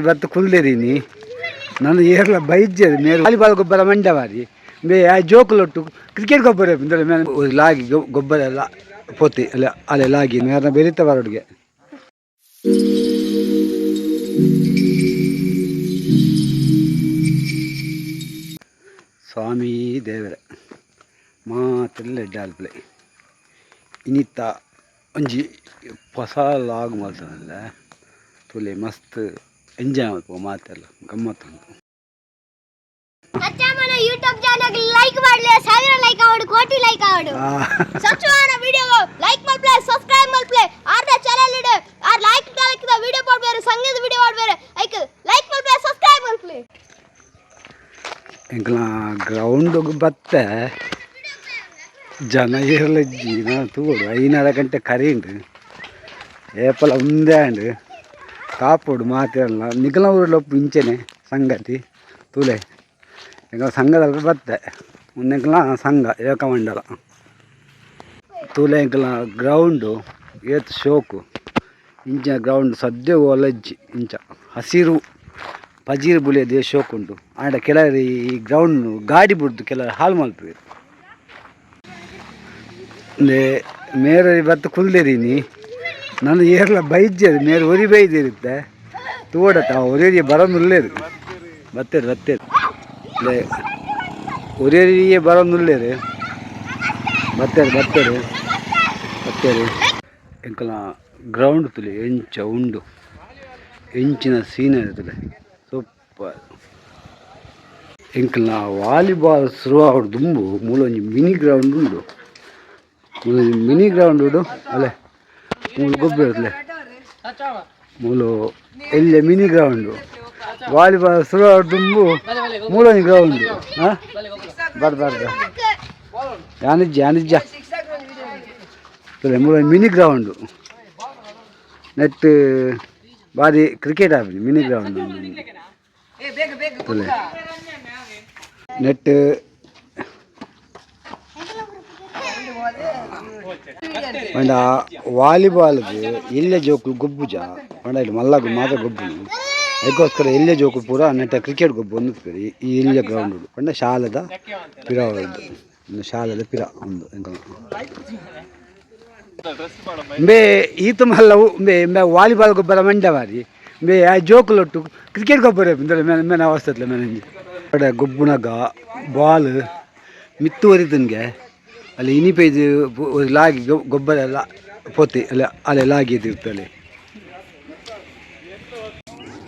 ಇವತ್ತು ಕುಲ್ದೇರಿನಿ ನಾನು ಏರ್ಲ ಬೈಜ್ಜೇರಿ ಮೇರೆ ವಾಲಿಬಾಲ್ ಗೊಬ್ಬರ ಮಂಡವಾರಿ. ಆ ಜೋಕುಲೊಟ್ಟು ಕ್ರಿಕೆಟ್ ಗೊಬ್ಬರ ಮೇಲೆ ಲಾಗಿ ಗೊಬ್ಬರ ಎಲ್ಲ ಪೋತಿ, ಅಲ್ಲ ಅಲ್ಲೇ ಲಾಗಿ ಮೇರ್ನ ಬೆರೀತಾ ಬರೋಡಿಗೆ ಸ್ವಾಮಿ ದೇವರ ಮಾತ್ರ ಡಾಲ್ಪ್ಲೆ ಇನ್ನಿತ್ತ ಒಂಜಿ ಹೊಸ ಲಾಗ್ ಮಾಡ್ತಾನಲ್ಲ, ತುಲೆ ಮಸ್ತ್ ಎಂಜಾಯ್ ಮಾಡ್ಕೊ ಮಾತೆಲ್ಲ ಗಮ್ಮತ್ತು ಉಂಟು. ಸಚ್ಚಮ್ಮನ ಯೂಟ್ಯೂಬ್ ಚಾನಲ್ ಲೈಕ್ ಮಾಡ್ಲಿ ಸಾವಿರ ಲೈಕ್ ಆವಡು ಕೋಟಿ ಲೈಕ್ ಆವಡು ಸಚ್ಚಮ್ಮನ ವಿಡಿಯೋ ಲೈಕ್ ಮಲ್ಪ್ಲೆ ಸಬ್ಸ್ಕ್ರೈಬ್ ಮಲ್ಪ್ಲೆ ಆರ್ದ ಚಾನಲ್ ಇಡು ಆರ್ ಲೈಕ್ ದಾಲಕಿದ ವಿಡಿಯೋ ಮಾಡ್ಬೇರೆ ಸಂಗೀತ ವಿಡಿಯೋ ಮಾಡ್ಬೇರೆ. ಐಕ್ ಲೈಕ್ ಮಲ್ಪ್ಲೆ ಸಬ್ಸ್ಕ್ರೈಬ್ ಮಲ್ಪ್ಲೆ ಎಂಕಲ ಗ್ರೌಂಡ್ ಬತ್ತೆ. ಜನ ಇರಲಿ ನಾ ತೂಡು ಐನಾರ ಗಂಟೆ ಕರೀಂಡು. ಏಪಲ ಒಂದೇ ಅಂಡು. ಕಾಪುಡು ಮಾತಿರಲ್ಲ ನಿಖಲ ಊರಲ್ಲೊಪ್ಪು ಇಂಚೆನೆ ಸಂಗತಿ, ತುಲೆ. ಈಗ ಸಂಘದಲ್ಲಿ ಬತ್ತೆ ಒಂದೆಂಕಲ ಸಂಘ, ಏಕಮಂಡಲ. ತುಲೆ ಎಂಕಲ ಗ್ರೌಂಡು, ಏತ್ ಶೋಕು, ಇಂಚ ಗ್ರೌಂಡ್, ಸದ್ಯ ಒಲಜ್ಜಿ, ಇಂಚ ಹಸಿರು, ಪಜೀರ್ ಬುಲಿಯದೆ ಶೋಕುಂಡು ಆಂಡ ಕೆಲವರು ಈ ಗ್ರೌಂಡ್ ಗಾಡಿ ಬಿಡ್ದು ಕೆಲವರು ಹಾಲ್ ಮಲ್ಪುವೆ. ಮೇರೆ ಇವತ್ತು ಕುಲ್ದೇರಿನಿ. ನಾನು ಏರ್ಲ ಬೈಜ್ಜೇರಿ ಮೇಲೆ ಒರಿ ಬೈದಿರುತ್ತೆ ತೋಡತ್ತ ಒರಿಯರಿಗೆ ಬರೋನುಲ್ಲೇರು ಬತ್ತೇರು ಬತ್ತೇರು ಅಂದ್ರೆ ಒರಿಯರಿಗೆ ಬರೋನುಲ್ಲೇರು ಬತ್ತೇರು ಬತ್ತೇರು ಬತ್ತೇರು ಎಂಕಲ ಗ್ರೌಂಡ್ ತುಲಿ ಎಂಚ ಉಂಡು. ಎಂಚಿನ ಸೀನರಿ ತುಲೆ. ಸೂಪರ್. ಎಂಕಲ್ನ ವಾಲಿಬಾಲ್ ಶುರುವಾಗೋಡು ದುಂಬು. ಮೂಲೊಂಜಿ ಮಿನಿ ಗ್ರೌಂಡ್ ಉಂಡು. ಮಿನಿ ಗ್ರೌಂಡ್ ಉಂಡು. ಅಲೆ. ಮೂಲು ಗೊಬ್ಬರ ಇರ್ತಲೆ ಮೂಲು ಎಲ್ಲೆ ಮಿನಿ ಗ್ರೌಂಡು ವಾಲಿಬಾಲ್ ಶುರುವಾಗೋಡು ದುಂಬು ಮೂಲನಿ ಗ್ರೌಂಡ್ ಹಾಂ? ಬರ್ದ ಬರ್ದ ಯಾನಿಜ್ಜ ಯಾನಿಜ್ಜ. ಮೂಲ ಮಿನಿ ಗ್ರೌಂಡು ನೆಟ್ ಬಾರಿ ಕ್ರಿಕೆಟ್ ಆಡ್ಲಿ ಮಿನಿ ಗ್ರೌಂಡ್ ನೆಟ್ ಪಂಡ ವಾಲಿಬಾಲ್ಗೆ ಇಲ್ಲೇ ಜೋಕು ಗೊಬ್ಬುಜ. ಪಂಡ ಇಲ್ಲಿ ಮಲ್ಲಾಗ ಮಾತ್ರ ಗೊಬ್ಬು ಅದಕ್ಕೋಸ್ಕರ ಎಲ್ಲ ಜೋಕು ಪೂರ ನೆಟ್ಟ ಕ್ರಿಕೆಟ್ ಗೊಬ್ಬು ಒಂದು ಈ ಇಲ್ಲೇ ಗ್ರೌಂಡ್ ಪಂಡ ಶಾಲದ ಪಿರ ಒಂದು ಶಾಲದ ಪಿರ ಒಂದು. ಬೇ ಈತ ಮಲ್ಲವು ಬೇ ವಾಲಿಬಾಲ್ ಗೊಬ್ಬರ ಮಂಡ್ಯವಾರಿ. ಬೇ ಆ ಜೋಕುಲೊಟ್ಟು ಕ್ರಿಕೆಟ್ ಗೊಬ್ಬರ ಮೇನ ಮೇನ ಅವಸ್ಥೆ ಕಡೆ ಗೊಬ್ಬುನಗ, ಬಾಲ್ ಮಿತ್ತು ಒರಿತನ್ಗೆ ಅಲ್ಲಿ ಇನಿಪೈದು ಲಾಗಿ ಗೊಬ್ಬರ ಎಲ್ಲ ಪೋತಿ ಅಲ್ಲ, ಅಲೆ ಲಾಗಿದ್ದು ಇರ್ತಲ್ಲಿ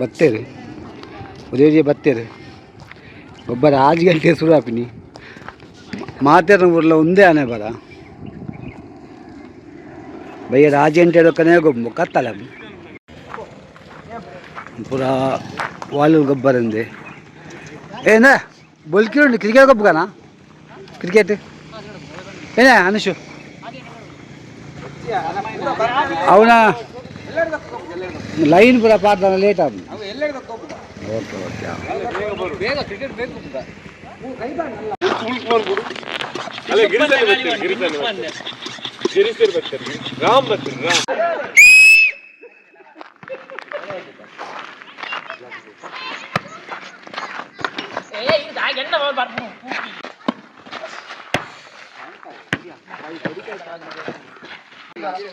ಬತ್ತೇರಿ ಉದಯ ಬತ್ತೇರಿ ಗೊಬ್ಬರ ಆಜ್ ಗಂಟೆ ಶುರು ಹಾಕಿನಿ ಮಾತೇರ ಊರಲ್ಲ ಒಂದೇ ಆನೆ ಬರ. ಬೈಯರ ಆಜು ಗಂಟೆ ಹೇಳೋಕ್ಕನೇ ಗೊಬ್ಬ ಕತ್ತಲ ಪೂರ ವಾಲು ಗೊಬ್ಬರ ಅಂದೆ. ಏನ ಬೊಲ್ಕಿರು ಕ್ರಿಕೆಟ್ ಗೊಬ್ಬಗನಾ ಕ್ರಿಕೆಟ್ ಏನ ಅನುಷು ಅವನ ಲೈನ್ ಪೂರ ಪಾಡ್ದಾನ ಲೇಟ್ ಆದ ಓಕೆ ಓಕೆ ಅಲ್ಲ ಗಿರಿಜನೆ ಬರ್ತೀರಿ ಗಿರಿಜನೆ ಬರ್ತೀರಿ ಗಿರಿಸೇರ್ ಬರ್ತೀರಿ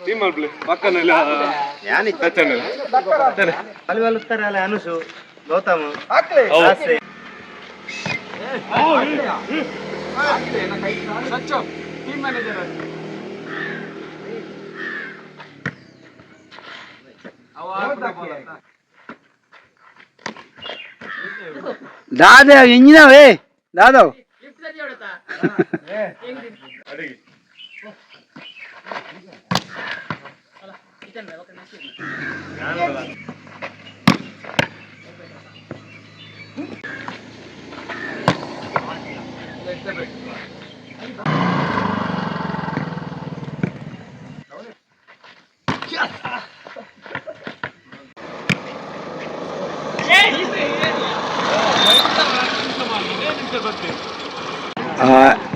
ಟೀಮ್ ಮಾಡ್ಬಿಡಿ ಪಕ್ಕನೆಲ್ಲ ಬಲುತ್ತಾರಲ್ಲ ಅನುಷು ಗೌತಮ್. ದಾದ ಎಂಜಿನವೇ ದಾದವ್ ಅಡಿಗೆ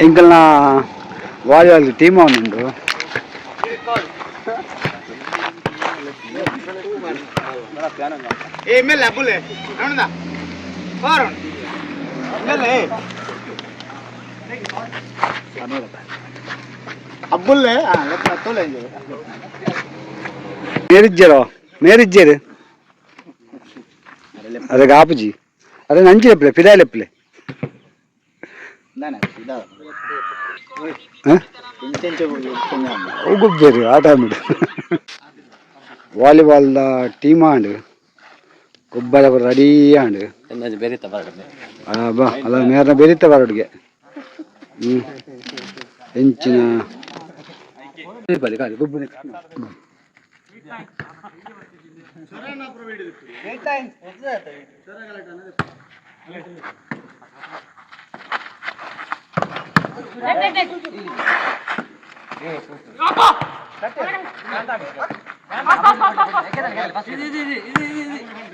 ಎಂಕಲ್ನ ವಾಲಿಬಾಲ್ ಟೀಮ್ ಅವನುಂಡು ಏ ಮೇಲೆ ಅಬ್ಬುಲೆ ನೋಡದ ಬಾರೋಣ ಮೇಲೆ ಅಬ್ಬುಲ್ಲೆ ತೋಲೆ మేరిజ్జరో మేరిజ్జరు అదే కాపుజీ అదే నంచి ఎప్పులే ఫిదాయిలు ఎప్పులే గుబ్బేరు ఆట ఆడు ವಾಲಿಬಾಲ್ ಟೀಮ್ ಆಂಡು ಗೊಬ್ಬರ ರೆಡಿ ಆಂಡು ಆ, ಬಾ ಅಲ್ಲ ಮೇರ್ನ ಬೆರೀತ ಬರೋಡ್ಗೆ ಹೆಂಚಿನ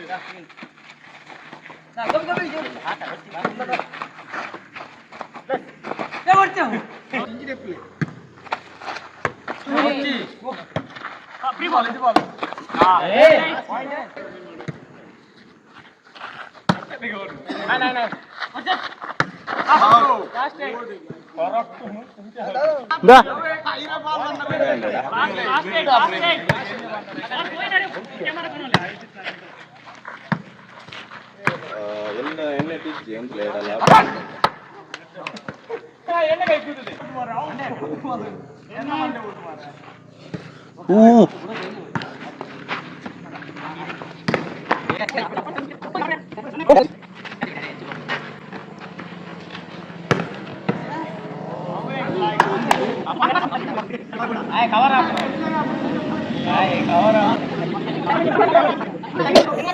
ના કમ કમ જો હા તા બસ બસ લે વર્તે હું ઇંજી દે પ્લે ઓચી હા ફ્રી બોલ ઇંજી બોલ હા એ પોઈન્ટ ના ના ના ઓચી લાસ્ટ ટાઈમ કરેક્ટ હું तुमचे दा काहीरा बॉल बंद कर लास्ट ટાઈમ લાસ્ટ ટાઈમ कोई ना कैमरा बनवला என்ன என்ன டீச் கேம் விளையாடலாம் என்ன கை கூத்துது ஓ ஆய் கவரா ஆய் கவரா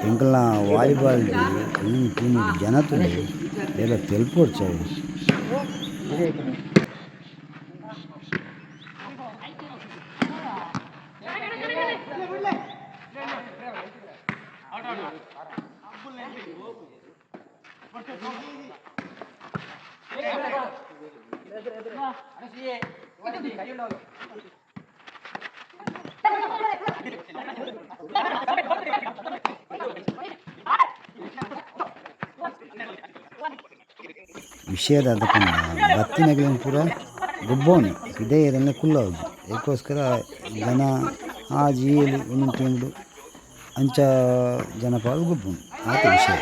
எங்கெல்லாம் volleyball No? Ya no te veo. Era el porche. Thank you. ವಿಷಯದ ಭತ್ತಿನ ಬತ್ತಿನಗಳಿಗೆ ಪೂರ ಗುಬ್ಬೋನಿ ಇದೇ ಏರನ್ನೇ ಕುಲ್ಲೋದು ಅದಕ್ಕೋಸ್ಕರ ಜನ ಆ ಜೀಲಿ ಒಂದೊಂದು ತಿಂಗಳು ಅಂಚ ಜನಪಾಲು ಗೊಬ್ಬೋನಿ ಆತ ವಿಷಯ.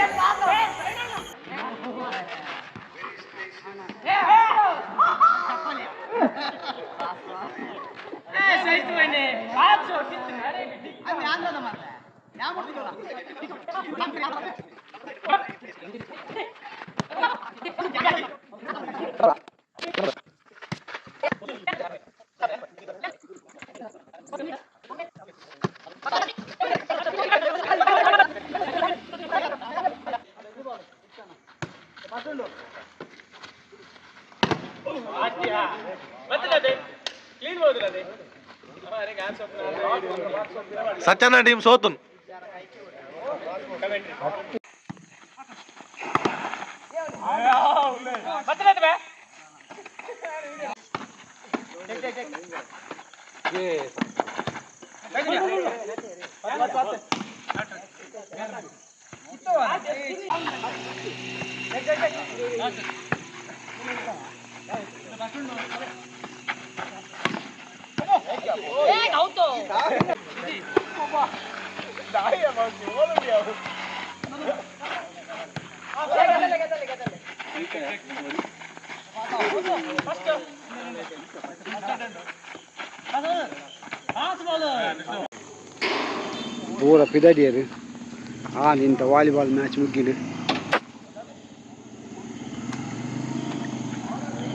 సత్యన్న టీం సోతుంది 나이야, 막, 뭐하는 거야. ಪೂರ ಪಿದಡಿಯರು ಆ ನಿಂತ ವಾಲಿಬಾಲ್ ಮ್ಯಾಚ್ ಮುಗಿಲು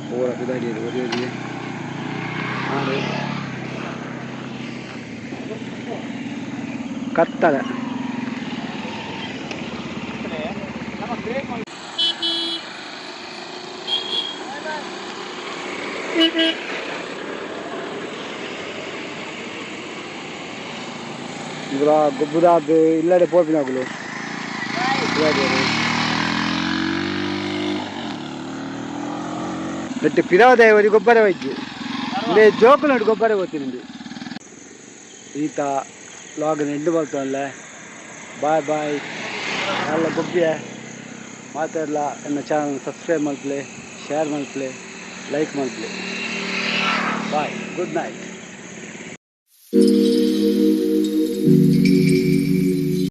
ಪೂರ ಪಿದಡಿಯರು ಒರಿ ಒರಿಗೆ ಆಡು ಕತ್ತಲ ಇವರ ಗೊಬ್ಬರಾದ ಇಲ್ಲಡೆ ಪೋಪಿನಾಗುಲು ಬಟ್ ಪಿರಾವದಾಯ ಒಂದು ಗೊಬ್ಬರ ವೈದ್ಯು ಇಲ್ಲೇ ಜೋಕುಲುಂಡು ಗೊಬ್ಬರ ಗೊತ್ತಿನಿಂದು ಈತ ಲಾಗ್ ಎಂಡು ಬರ್ತಲ್ಲ ಬಾಯ್ ಬಾಯ್ ಎಲ್ಲ ಗೊಬ್ಬಿಯ ಮಾತಾಡಲ್ಲ ನನ್ನ channel subscribe ಮಾಡ್ಪ್ಲೆ share ಮಾಡ್ಪ್ಲೆ like ಮಾಡ್ಪ್ಲೆ bye good night